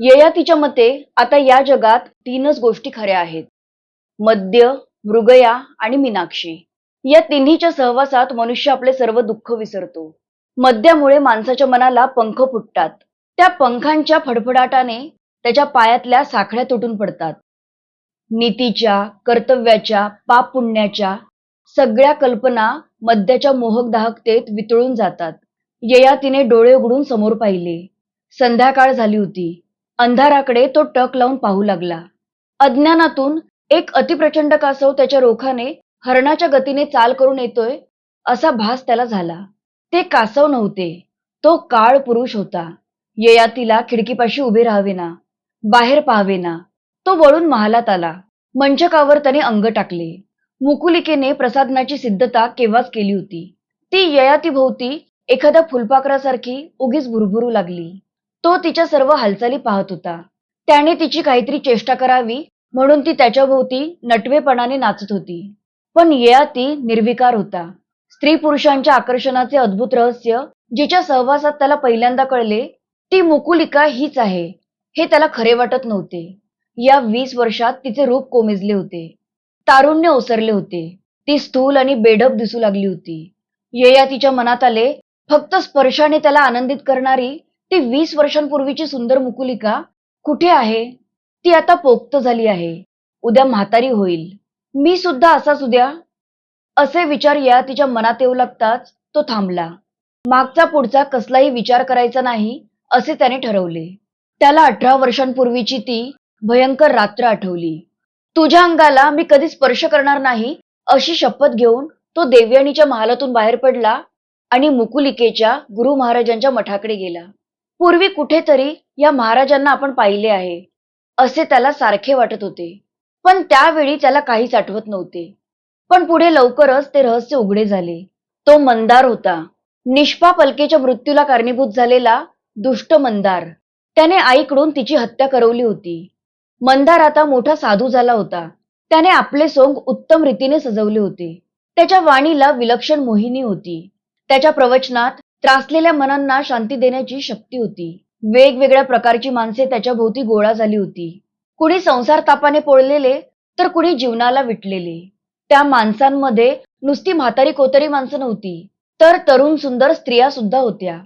ययातीच्या मते आता या जगात तीनच गोष्टी खऱ्या आहेत. मद्य मृगया आणि मीनाक्षी. या तिन्हीच्या सहवासात मनुष्य आपले सर्व दुःख विसरतो. मद्यामुळे माणसाच्या मनाला पंख फुटतात. त्या पंखांच्या फडफडाटाने त्याच्या पायातल्या साखळ्या तुटून पडतात. नीतीच्या कर्तव्याच्या पाप पुण्याच्या सगळ्या कल्पना मद्याच्या मोहक दाहकतेत वितळून जातात. ययातीने डोळे उघडून समोर पाहिले. संध्याकाळ झाली होती. अंधाराकडे तो टक लावून पाहू लागला. अज्ञानातून एक अतिप्रचंड कासव त्याच्या रोखाने हरणाच्या गतीने चाल करून येतोय असा भास त्याला झाला. ते कासव नव्हते. तो काळ पुरुष होता. ययातीला खिडकीपाशी उभे राहावेना बाहेर पाहावेना तो वळून महालात आला. मंचकावर त्याने अंग टाकले. मुकुलिकेने प्रसादनाची सिद्धता केव्हाच केली होती. ती ययातीभोवती एखाद्या फुलपाखरासारखी उगीच भुरभुरू लागली. तो तिच्या सर्व हालचाली पाहत होता. त्याने तिची काहीतरी चेष्टा करावी म्हणून ती त्याच्याभोवती नटवेपणाने नाचत होती. पण ययाती निर्विकार होता. स्त्री पुरुषांच्या आकर्षणाचे अद्भुत रहस्य जिच्या सहवासात त्याला पहिल्यांदा कळले ती मुकुलिका हीच आहे. हे त्याला खरे वाटत नव्हते. या वीस वर्षात तिचे रूप कोमेजले होते. तारुण्य ओसरले होते. ती स्थूल आणि बेडब दिसू लागली होती. ययातीच्या मनात आले फक्त स्पर्शाने त्याला आनंदित करणारी ती वीस वर्षांपूर्वीची सुंदर मुकुलिका कुठे आहे? ती आता पोक्त झाली आहे. उद्या म्हातारी होईल. मी सुद्धा असाच उद्या असे विचार या तिच्या मनात येऊ लागताच तो थांबला. मागचा पुढचा कसलाही विचार करायचा नाही असे त्याने ठरवले. त्याला अठरा वर्षांपूर्वीची ती भयंकर रात्र आठवली. तुझ्या अंगाला मी कधी स्पर्श करणार नाही अशी शपथ घेऊन तो देवयानीच्या महालातून बाहेर पडला आणि मुकुलिकेच्या गुरु महाराजांच्या मठाकडे गेला. पूर्वी कुठेतरी या महाराजांना आपण पाहिले आहे. असे त्याला सारखे वाटत होते. पण त्यावेळी त्याला काहीच आठवत नव्हते. पण पुढे लवकरच ते रहस्य उघडे झाले. तो मंदार होता. निष्पा पलकेच्या मृत्यूला कारणीभूत झालेला दुष्ट मंदार. त्याने आईकडून तिची हत्या करवली होती. मंदार आता मोठा साधू झाला होता. त्याने आपले सोंग उत्तम रीतीने सजवले होते. त्याच्या वाणीला विलक्षण मोहिनी होती. त्याच्या प्रवचनात त्रासलेल्या मनांना शांती देण्याची शक्ती होती. वेगवेगळ्या प्रकारची माणसे त्याच्या भोवती गोळा झाली होती. कुणी संसार तापाने पोळलेले तर कुणी जीवनाला विटलेले. त्या माणसांमध्ये नुसती म्हातारी कोतरी माणसं नव्हती तर तरुण सुंदर स्त्रिया सुद्धा होत्या.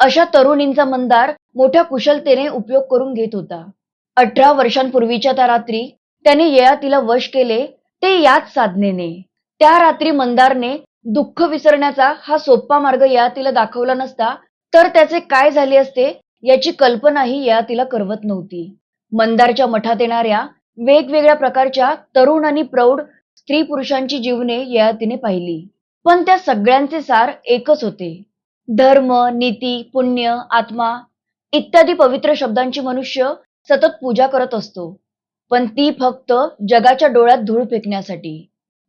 अशा तरुणींचा मंदार मोठ्या कुशलतेने उपयोग करून घेत होता. अठरा वर्षांपूर्वीच्या त्या रात्री त्याने ययातीला वश केले ते याच साधनेने. त्या रात्री मंदारने दुःख विसरण्याचा हा सोपा मार्ग या तिला दाखवला नसता तर त्याचे काय झाले असते याची कल्पनाही ययातीला करवत नव्हती. मंदारच्या मठात येणाऱ्या वेगवेगळ्या प्रकारच्या तरुण आणि प्रौढ स्त्री पुरुषांची जीवने ययातीने पाहिली. पण त्या सगळ्यांचे सार एकच होते. धर्म नीती पुण्य आत्मा इत्यादी पवित्र शब्दांची मनुष्य सतत पूजा करत असतो. पण ती फक्त जगाच्या डोळ्यात धूळ फेकण्यासाठी.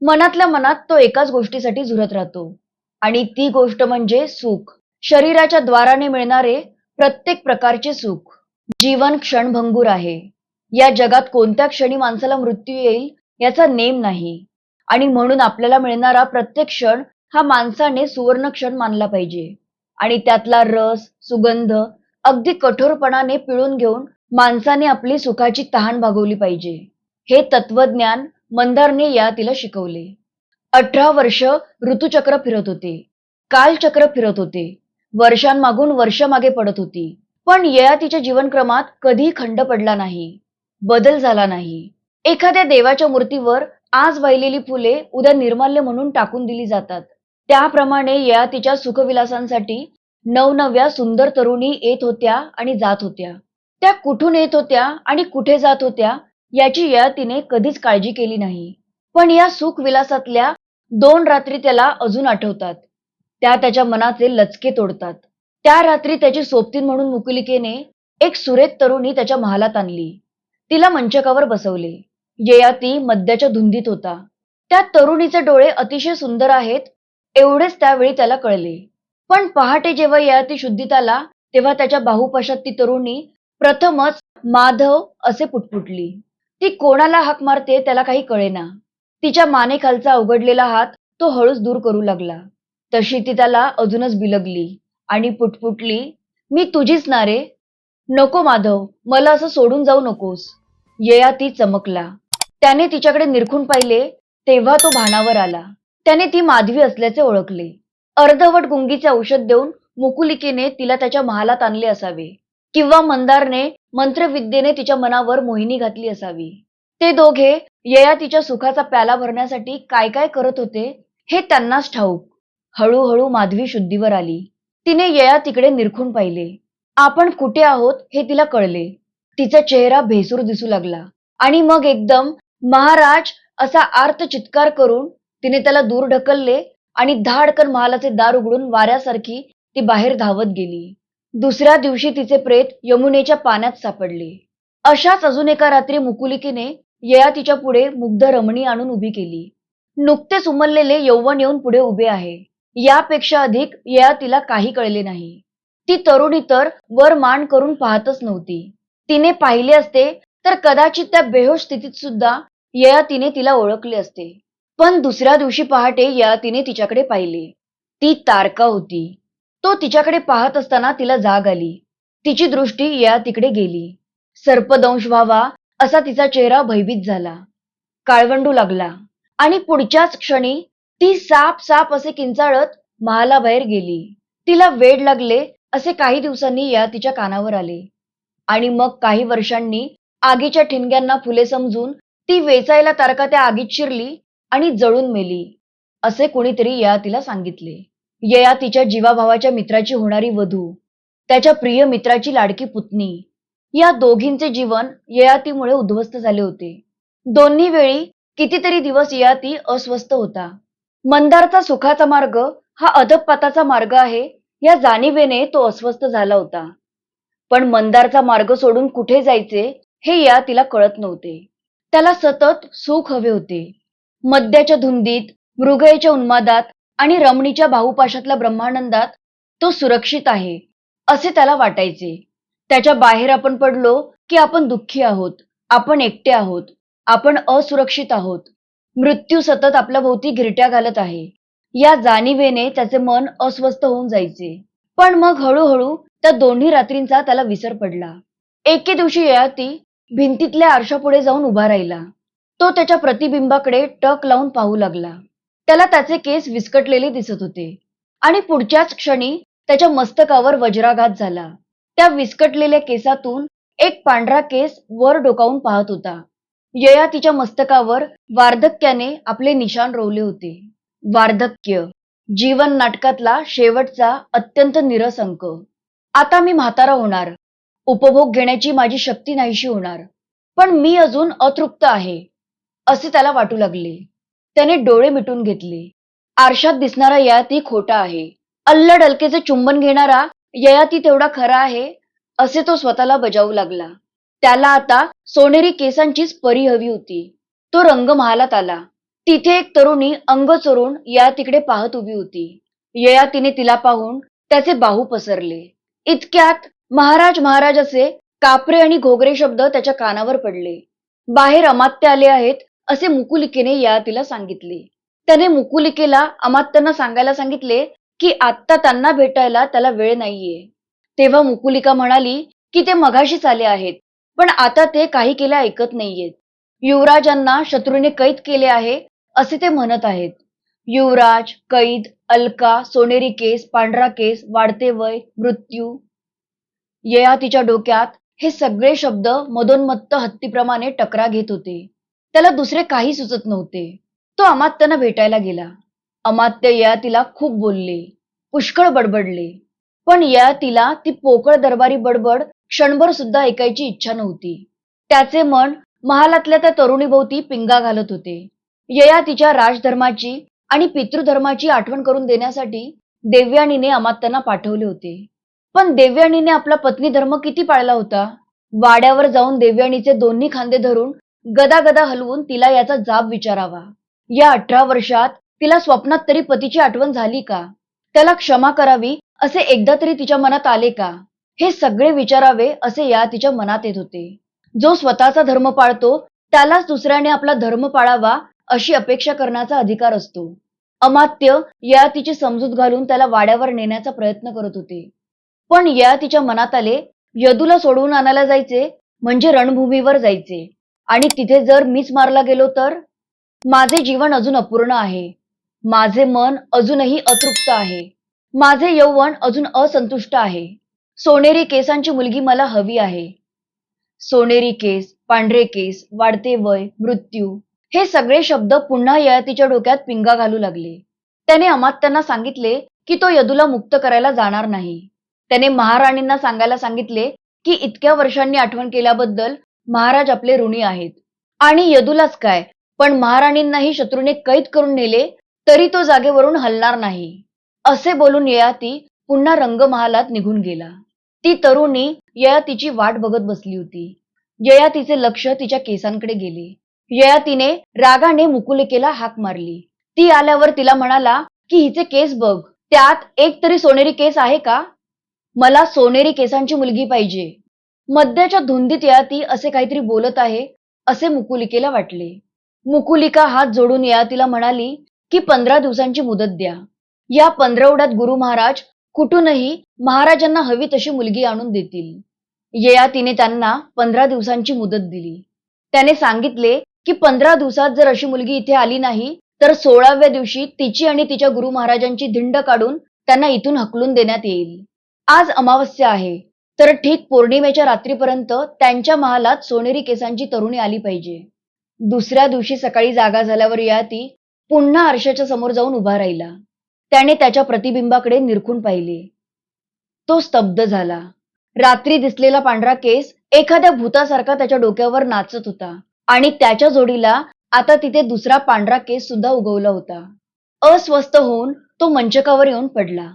मनातल्या मनात तो एकाच गोष्टीसाठी झुरत राहतो. आणि ती गोष्ट म्हणजे सुख. शरीराच्या द्वाराने मिळणारे प्रत्येक प्रकारचे सुख. जीवन क्षणभंगूर आहे. या जगात कोणत्या क्षणी माणसाला मृत्यू येईल याचा नेम नाही. आणि म्हणून आपल्याला मिळणारा प्रत्येक क्षण हा माणसाने सुवर्ण क्षण मानला पाहिजे. आणि त्यातला रस सुगंध अगदी कठोरपणाने पिळून घेऊन माणसाने आपली सुखाची तहान भागवली पाहिजे. हे तत्वज्ञान मंदारने या तिला शिकवले. अठरा वर्ष ऋतुचक्र फिरत होते. कालचक्र फिरत होते. वर्षांमागून वर्ष मागे पडत होती. पण ययातीच्या जीवनक्रमात कधी खंड पडला नाही. बदल झाला नाही. एखाद्या देवाच्या मूर्तीवर आज वाहिलेली फुले उद्या निर्माल्य म्हणून टाकून दिली जातात. त्याप्रमाणे ययातीच्या सुखविलासांसाठी नवनव्या सुंदर तरुणी येत होत्या आणि जात होत्या. त्या कुठून येत होत्या आणि कुठे जात होत्या याची ययातीने कधीच काळजी केली नाही. पण या सुखविलासातल्या दोन रात्री त्याला अजून आठवतात. त्या त्याच्या मनाचे लचके तोडतात. त्या रात्री त्याची सोबतीन म्हणून मुकुलिकेने एक सुरेत तरुणी त्याच्या महालात आणली. तिला मंचकावर बसवले. ययाती मद्याच्या धुंदीत होता. त्या तरुणीचे डोळे अतिशय सुंदर आहेत एवढेच त्यावेळी त्याला कळले. पण पहाटे जेव्हा ययाती शुद्धीत आला तेव्हा त्याच्या बाहुपाशात ती तरुणी प्रथमच माधव असे पुटपुटली. ती कोणाला हाक मारते त्याला काही कळेना. तिच्या मानेखालचा उघडलेला हात तो हळूच दूर करू लागला. तशी ती त्याला अजूनच बिलगली आणि पुटपुटली मी तुझीच ना रे. नको माधव मला असं सोडून जाऊ नकोस. ययाती चमकला. त्याने तिच्याकडे निरखून पाहिले तेव्हा तो भानावर आला. त्याने ती माधवी असल्याचे ओळखले. अर्धवट गुंगीचे औषध देऊन मुकुलिकेने तिला त्याच्या महालात आणले असावे. किंवा मंदारने मंत्रविद्येने तिच्या मनावर मोहिनी घातली असावी. ते दोघे ययातीच्या सुखाचा प्याला भरण्यासाठी काय काय करत होते हे त्यांनाच ठाऊक. हळूहळू माधवी शुद्धीवर आली. तिने ययातीकडे निरखून पाहिले. आपण कुठे आहोत हे तिला कळले. तिचा चेहरा भेसूर दिसू लागला. आणि मग एकदम महाराज असा आर्त चित्कार करून तिने त्याला दूर ढकलले आणि धाडकन महालाचे दार उघडून वाऱ्यासारखी ती बाहेर धावत गेली. दुसऱ्या दिवशी तिचे प्रेत यमुनेच्या पाण्यात सापडले. अशाच अजून एका रात्री मुकुलिकेने ययातीच्या पुढे मुग्ध रमणी आणून उभी केली. नुकतेच उमललेले यौवन येऊन पुढे उभे आहे. यापेक्षा अधिक ययातीला काही कळले नाही. ती तरुणी तर वर मान करून पाहतच नव्हती. तिने पाहिले असते तर कदाचित त्या बेहोश स्थितीत सुद्धा ययातीने तिला ओळखले असते. पण दुसऱ्या दिवशी पहाटे ययातीने तिच्याकडे पाहिले. ती तारका होती. तो तिच्याकडे पाहत असताना तिला जाग आली. तिची दृष्टी ययातीकडे गेली. सर्पदंश व्हावा असा तिचा चेहरा भयभीत झाला. काळवंडू लागला. आणि पुढच्याच क्षणी ती साप साप असे किंचाळत महालाबाहेर गेली. तिला वेड लागले असे काही दिवसांनी या तिच्या कानावर आले. आणि मग काही वर्षांनी आगीच्या ठिणग्यांना फुले समजून ती वेचायला तारका त्या आगीत शिरली आणि जळून मेली असे कुणीतरी या तिला सांगितले. यया तिच्या जीवाभावाच्या मित्राची होणारी वधू त्याच्या प्रिय मित्राची लाडकी पुतणी. या दोघींचे जीवन ययातीमुळे उद्ध्वस्त झाले होते. दोन्ही वेळी कितीतरी दिवस ययाती अस्वस्थ होता. मंदारचा सुखाचा मार्ग हा अधपाताचा मार्ग आहे या जाणीवेने तो अस्वस्थ झाला होता. पण मंदारचा मार्ग सोडून कुठे जायचे हे या तिला कळत नव्हते. त्याला सतत सुख हवे होते. मद्याच्या धुंदीत मृगयेच्या उन्मादात आणि रमणीच्या बाहुपाशातल्या ब्रह्मानंदात तो सुरक्षित आहे असे त्याला वाटायचे. त्याच्या बाहेर आपण पडलो की आपण दुःखी आहोत आपण एकटे आहोत आपण असुरक्षित आहोत. मृत्यू सतत आपल्या भोवती घिरट्या घालत आहे. या जाणीवेने त्याचे मन अस्वस्थ होऊन जायचे. पण मग हळूहळू त्या दोन्ही रात्रींचा त्याला विसर पडला. एके दिवशी ययाती भिंतीतल्या आरशापुढे जाऊन उभा राहिला. तो त्याच्या प्रतिबिंबाकडे टक लावून पाहू लागला. त्याला त्याचे केस विस्कटलेले दिसत होते. आणि पुढच्याच क्षणी त्याच्या मस्तकावर वज्राघात झाला. त्या विस्कटलेल्या केसातून एक पांढरा केस वर डोकावून पाहत होता. यया तिच्या मस्तकावर वार्धक्याने आपले निशाण रोवले होते. वार्धक्य. जीवन नाटकातला शेवटचा अत्यंत निरस अंक. आता मी म्हातारा होणार. उपभोग घेण्याची माझी शक्ती नाहीशी होणार. पण मी अजून अतृप्त आहे. असे त्याला वाटू लागले. त्याने डोळे मिटून घेतले. आरशात दिसणारा ययाती खोटा आहे. अल्लड अलकेचे चुंबन घेणारा ययाती तेवढा खरा आहे असे तो स्वतःला बजावू लागला. त्याला आता सोनेरी केसांचीच परी हवी होती. तो रंग महालात आला. तिथे एक तरुणी अंग चोरून या तिकडे पाहत उभी होती. ययातीने तिला पाहून त्याचे बाहू पसरले. इतक्यात महाराज महाराज असे कापरे आणि घोगरे शब्द त्याच्या कानावर पडले. बाहेर अमात्य आले आहेत असे मुकुलिकेने ययातीला सांगितले. त्याने मुकुलिकेला अमात्यांना सांगायला सांगितले की आत्ता त्यांना भेटायला त्याला वेळ नाहीये. तेव्हा मुकुलिका म्हणाली की ते मघाशीच आले आहेत पण आता ते काही केले ऐकत नाहीयेत. युवराजांना शत्रूने कैद केले आहे असे ते म्हणत आहेत. युवराज कैद अलका सोनेरी केस पांढरा केस वाढते वय मृत्यू. ययातीच्या डोक्यात हे सगळे शब्द मदोन्मत्त हत्तीप्रमाणे टकरा घेत होते. त्याला दुसरे काही सुचत नव्हते. तो अमात्यांना भेटायला गेला. अमात्य ययातीला तिला खूप बोलले. पुष्कळ बडबडले. पण ययातीला तिला ती पोकळ दरबारी बडबड क्षणभर सुद्धा ऐकायची इच्छा नव्हती. त्याचे मन महालातल्या त्या तरुणीभोवती पिंगा घालत होते. यया तिच्या राजधर्माची आणि पितृधर्माची आठवण करून देण्यासाठी देवयानीने अमात्यांना पाठवले होते. पण देवयानीने आपला पत्नी धर्म किती पाळला होता? वाड्यावर जाऊन देवयानीचे दोन्ही खांदे धरून गदा गदा हलवून तिला याचा जाब विचारावा. या अठरा वर्षात तिला स्वप्नात तरी पतीची आठवण झाली का? त्याला क्षमा करावी असे एकदा तरी तिच्या मनात आले का? हे सगळे विचारावे असे या तिच्या मनात येत होते. जो स्वतःचा धर्म पाळतो त्यालाच दुसऱ्याने आपला धर्म पाळावा अशी अपेक्षा करण्याचा अधिकार असतो. अमात्य या तिची समजूत घालून त्याला वाड्यावर नेण्याचा प्रयत्न करत होते. पण या तिच्या मनात आले यदूला सोडवून आणायला जायचे म्हणजे रणभूमीवर जायचे. आणि तिथे जर मीच मारला गेलो तर? माझे जीवन अजून अपूर्ण आहे. माझे मन अजूनही अतृप्त आहे. माझे यौवन अजून असंतुष्ट आहे. सोनेरी केसांची मुलगी मला हवी आहे. सोनेरी केस पांढरे केस वाढते वय मृत्यू हे सगळे शब्द पुन्हा ययातीच्या डोक्यात पिंगा घालू लागले. त्याने अमात्यांना सांगितले की तो यदूला मुक्त करायला जाणार नाही. त्याने महाराणींना सांगायला सांगितले की इतक्या वर्षांनी आठवण केल्याबद्दल महाराज आपले ऋणी आहेत. आणि यदूलाच काय? पण महाराणींनाही शत्रूने कैद करून नेले तरी तो जागेवरून हलणार नाही. असे बोलून ययाती पुन्हा रंगमहालात निघून गेला. ती तरुणी ययातीची वाट बघत बसली होती. ययातीचे लक्ष तिच्या केसांकडे गेले. ययातीने रागाने मुकुलिकेला हाक मारली. ती आल्यावर तिला म्हणाला की हिचे केस बघ. त्यात एक तरी सोनेरी केस आहे का? मला सोनेरी केसांची मुलगी पाहिजे. मद्याच्या धुंदीत ययाती असे काहीतरी बोलत आहे असे मुकुलिकेला वाटले. मुकुलिका हात जोडून ययातीला म्हणाली की पंधरा दिवसांची मुदत द्या. या पंधरवड्यात गुरु महाराज कुठूनही महाराजांना हवी तशी मुलगी आणून देतील. ययातीने त्यांना पंधरा दिवसांची मुदत दिली. त्याने सांगितले की पंधरा दिवसात जर अशी मुलगी इथे आली नाही तर सोळाव्या दिवशी तिची आणि तिच्या गुरु महाराजांची धिंड काढून त्यांना इथून हकलून देण्यात येईल. आज अमावस्या आहे. तर ठीक पौर्णिमेच्या रात्रीपर्यंत त्यांच्या महालात सोनेरी केसांची तरुणी आली पाहिजे. दुसऱ्या दिवशी सकाळी जागा झाल्यावर ययाती पुन्हा आरशाच्या समोर जाऊन उभा राहिला. त्याने त्याच्या प्रतिबिंबाकडे निरखून पाहिले. तो स्तब्ध झाला. रात्री दिसलेला पांढरा केस एखाद्या भूतासारखा त्याच्या डोक्यावर नाचत होता आणि त्याच्या जोडीला आता तिथे दुसरा पांढरा केस सुद्धा उगवला होता. अस्वस्थ होऊन तो मंचकावर येऊन पडला.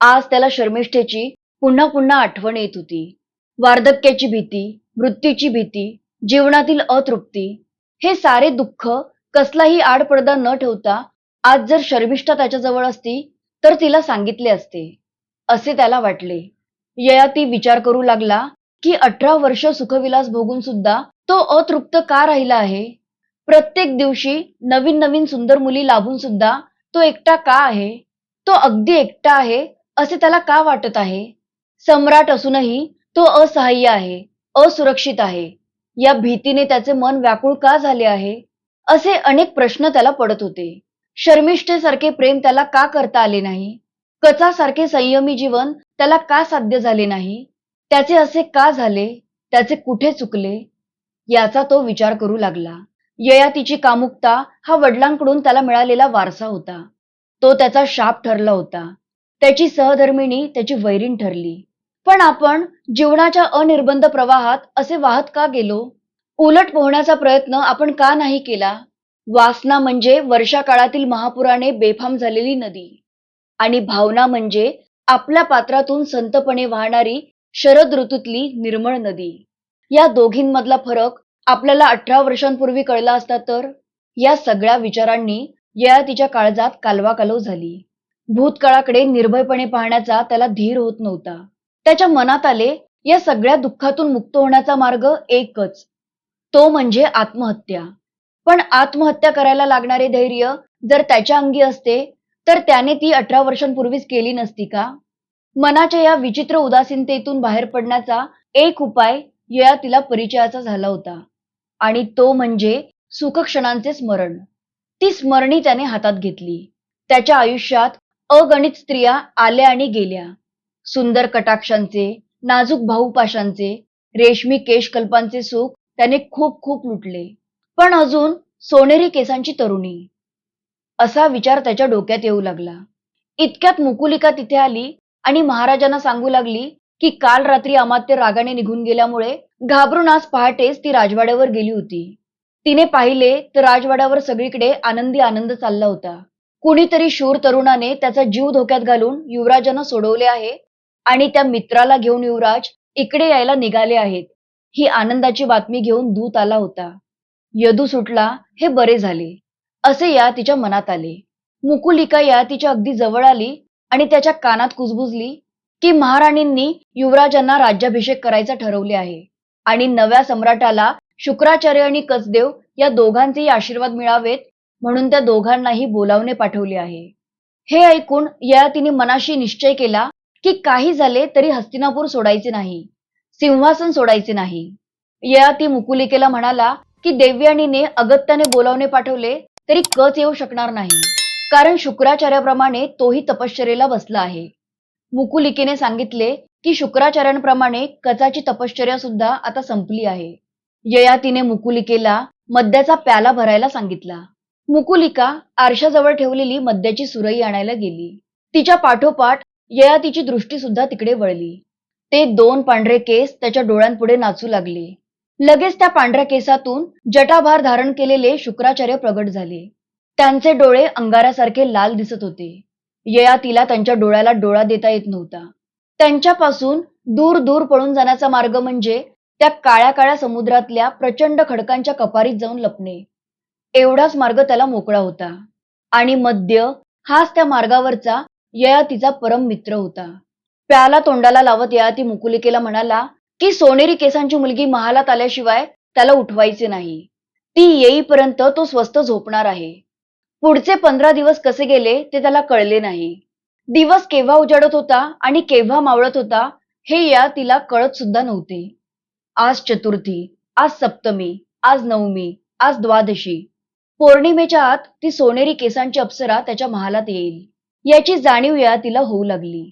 आज त्याला शर्मिष्ठेची पुन्हा पुन्हा आठवण येत होती. वार्धक्याची भीती मृत्यूची भीती जीवनातील अतृप्ती हे सारे दुःख कसलाही आडपडदा न ठेवता आज जर शर्मिष्ठा त्याच्याजवळ असती तर तिला सांगितले असते. असे त्याला वाटले. ययाती विचार करू लागला की अठरा वर्ष सुखविलास भोगून सुद्धा तो अतृप्त का राहिला आहे? प्रत्येक दिवशी नवीन नवीन सुंदर मुली लाभून सुद्धा तो एकटा का आहे? तो अगदी एकटा आहे असे त्याला का वाटत आहे? सम्राट असूनही तो असहाय्य आहे असुरक्षित आहे. या भीतीने त्याचे मन व्याकुळ का झाले आहे? असे अनेक प्रश्न त्याला पडत होते. शर्मिष्ठेसारखे प्रेम त्याला का करता आले नाही? कचासारखे संयमी जीवन त्याला का साध्य झाले नाही? त्याचे असे का झाले? त्याचे कुठे चुकले? याचा तो विचार करू लागला. ययातीची कामुकता हा वडिलांकडून त्याला मिळालेला वारसा होता. तो त्याचा शाप ठरला होता. त्याची सहधर्मिणी त्याची वैरीण ठरली. पण आपण जीवनाच्या अनिर्बंध प्रवाहात असे वाहत का गेलो? उलट पोहण्याचा प्रयत्न आपण का नाही केला? वासना म्हणजे वर्षा काळातील महापुराने बेफाम झालेली नदी. आणि भावना म्हणजे आपल्या पात्रातून संतपणे वाहणारी शरद ऋतूतली निर्मळ नदी. या दोघींमधला फरक आपल्याला अठरा वर्षांपूर्वी कळला असता तर? या सगळ्या विचारांनी ययातीच्या काळजात कालवाकालव झाली. भूतकाळाकडे निर्भयपणे पाहण्याचा त्याला धीर होत नव्हता. त्याच्या मनात आले या सगळ्या दुःखातून मुक्त होण्याचा मार्ग एकच. तो म्हणजे आत्महत्या. पण आत्महत्या करायला लागणारे धैर्य जर त्याच्या अंगी असते तर त्याने ती अठरा वर्षांपूर्वीच केली नसती का? मनाच्या या विचित्र उदासीनतेतून बाहेर पडण्याचा एक उपाय या तिला परिचयाचा झाला होता. आणि तो म्हणजे सुखक्षणांचे स्मरण. ती स्मरणी त्याने हातात घेतली. त्याच्या आयुष्यात अगणित स्त्रिया आल्या आणि गेल्या. सुंदर कटाक्षांचे नाजूक भाऊपाशांचे रेशमी केशकल्पांचे सुख त्याने खूप खूप लुटले. पण अजून सोनेरी केसांची तरुणी. असा विचार त्याच्या डोक्यात येऊ लागला. इतक्यात मुकुलिका तिथे आली आणि महाराजांना सांगू लागली की काल रात्री अमात्य रागाने निघून गेल्यामुळे घाबरून आज पहाटेच ती राजवाड्यावर गेली होती. तिने पाहिले तर राजवाड्यावर सगळीकडे आनंदी आनंद चालला होता. कुणीतरी शूर तरुणाने त्याचा जीव धोक्यात घालून युवराजांना सोडवले आहे आणि त्या मित्राला घेऊन युवराज इकडे यायला निघाले आहेत. ही आनंदाची बातमी घेऊन दूत आला होता. यदू सुटला हे बरे झाले. असे या तिच्या मनात आले. मुकुलिका या तिच्या अगदी जवळ आली आणि त्याच्या कानात कुजबुजली की महाराणींनी युवराजांना राज्याभिषेक करायचा ठरवले आहे. आणि नव्या सम्राटाला शुक्राचार्य आणि कसदेव या दोघांचेही आशीर्वाद मिळावेत म्हणून त्या दोघांनाही बोलावणे पाठवले आहे. हे ऐकून या तिने मनाशी निश्चय केला की काही झाले तरी हस्तिनापूर सोडायचे नाही सिंहासन सोडायचे नाही. ययाती मुकुलिकेला म्हणाला की देवयानीने अगत्याने बोलावणे पाठवले तरी कच येऊ शकणार नाही. कारण शुक्राचार्याप्रमाणे तोही तपश्चर्येला बसला आहे. मुकुलिकेने सांगितले की शुक्राचार्यांप्रमाणे कचाची तपश्चर्या सुद्धा आता संपली आहे. ययातीने मुकुलिकेला मद्याचा प्याला भरायला सांगितला. मुकुलिका आरशाजवळ ठेवलेली मद्याची सुरई आणायला गेली. तिच्या पाठोपाठ ययातीची दृष्टी सुद्धा तिकडे वळली. ते दोन पांढरे केस त्याच्या डोळ्यांपुढे नाचू लागले. लगेच त्या पांढऱ्या केसातून जटाभार धारण केलेले शुक्राचार्य प्रगट झाले. त्यांचे डोळे अंगारासारखे लाल दिसत होते. ययातीला त्यांच्या डोळ्याला डोळा देता येत नव्हता. त्यांच्यापासून दूर दूर पळून जाण्याचा मार्ग म्हणजे त्या काळ्या काळ्या समुद्रातल्या प्रचंड खडकांच्या कपारीत जाऊन लपणे. एवढाच मार्ग त्याला मोकळा होता. आणि मद्य हाच त्या मार्गावरचा ययातीचा परम मित्र होता. प्याला तोंडाला लावत ययाती मुकुलिकेला म्हणाला की सोनेरी केसांची मुलगी महालात आल्याशिवाय त्याला उठवायचे नाही. ती येईपर्यंत तो स्वस्त झोपणार आहे. पुढचे पंधरा दिवस कसे गेले ते त्याला कळले नाही. दिवस केव्हा उजाडत होता आणि केव्हा मावळत होता हे या तिला कळत सुद्धा नव्हते. आज चतुर्थी आज सप्तमी आज नवमी आज द्वादशी. पौर्णिमेच्या आत ती सोनेरी केसांची अप्सरा त्याच्या महालात येईल. याची जाणीव या तिला होऊ लागली.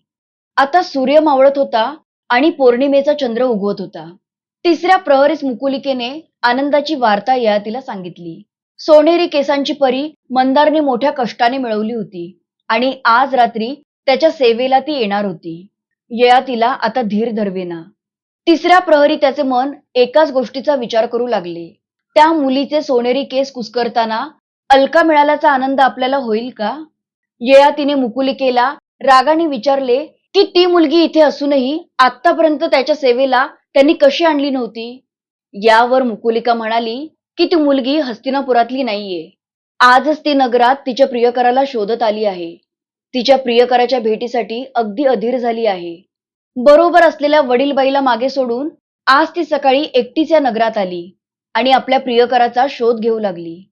आता सूर्य मावळत होता आणि पौर्णिमेचा चंद्र उगवत होता. तिसऱ्या प्रहरीस मुकुलिकेने आनंदाची वार्ता या तिला सांगितली. सोनेरी केसांची परी मंदारने मोठ्या कष्टाने मिळवली होती आणि आज रात्री त्याच्या सेवेला ती येणार होती. ययातीला आता धीर धरवेना. तिसऱ्या प्रहरी त्याचे मन एकाच गोष्टीचा विचार करू लागले. त्या मुलीचे सोनेरी केस कुस्करताना अलका मिळाल्याचा आनंद आपल्याला होईल का? ययातीने मुकुलिकेला रागाने विचारले की ती मुलगी इथे असूनही आतापर्यंत त्याच्या सेवेला त्यांनी कशी आणली नव्हती? यावर मुकुलिका म्हणाली की ती मुलगी हस्तिनापुरातली नाहीये. आजच ती नगरात तिच्या प्रियकराला शोधत आली आहे. तिच्या प्रियकराच्या भेटीसाठी अगदी अधीर झाली आहे. बरोबर असलेल्या वडीलबाईला मागे सोडून आज ती सकाळी एकटीच या नगरात आली आणि आपल्या प्रियकराचा शोध घेऊ लागली.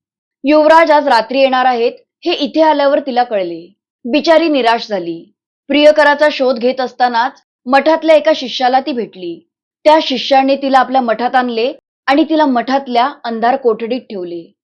युवराज आज रात्री येणार आहेत हे इथे आल्यावर तिला कळले. बिचारी निराश झाली. प्रियकराचा शोध घेत असतानाच मठातल्या एका शिष्याला ती भेटली. त्या शिष्याने तिला आपल्या मठात आणले आणि तिला मठातल्या अंधार कोठडीत ठेवले.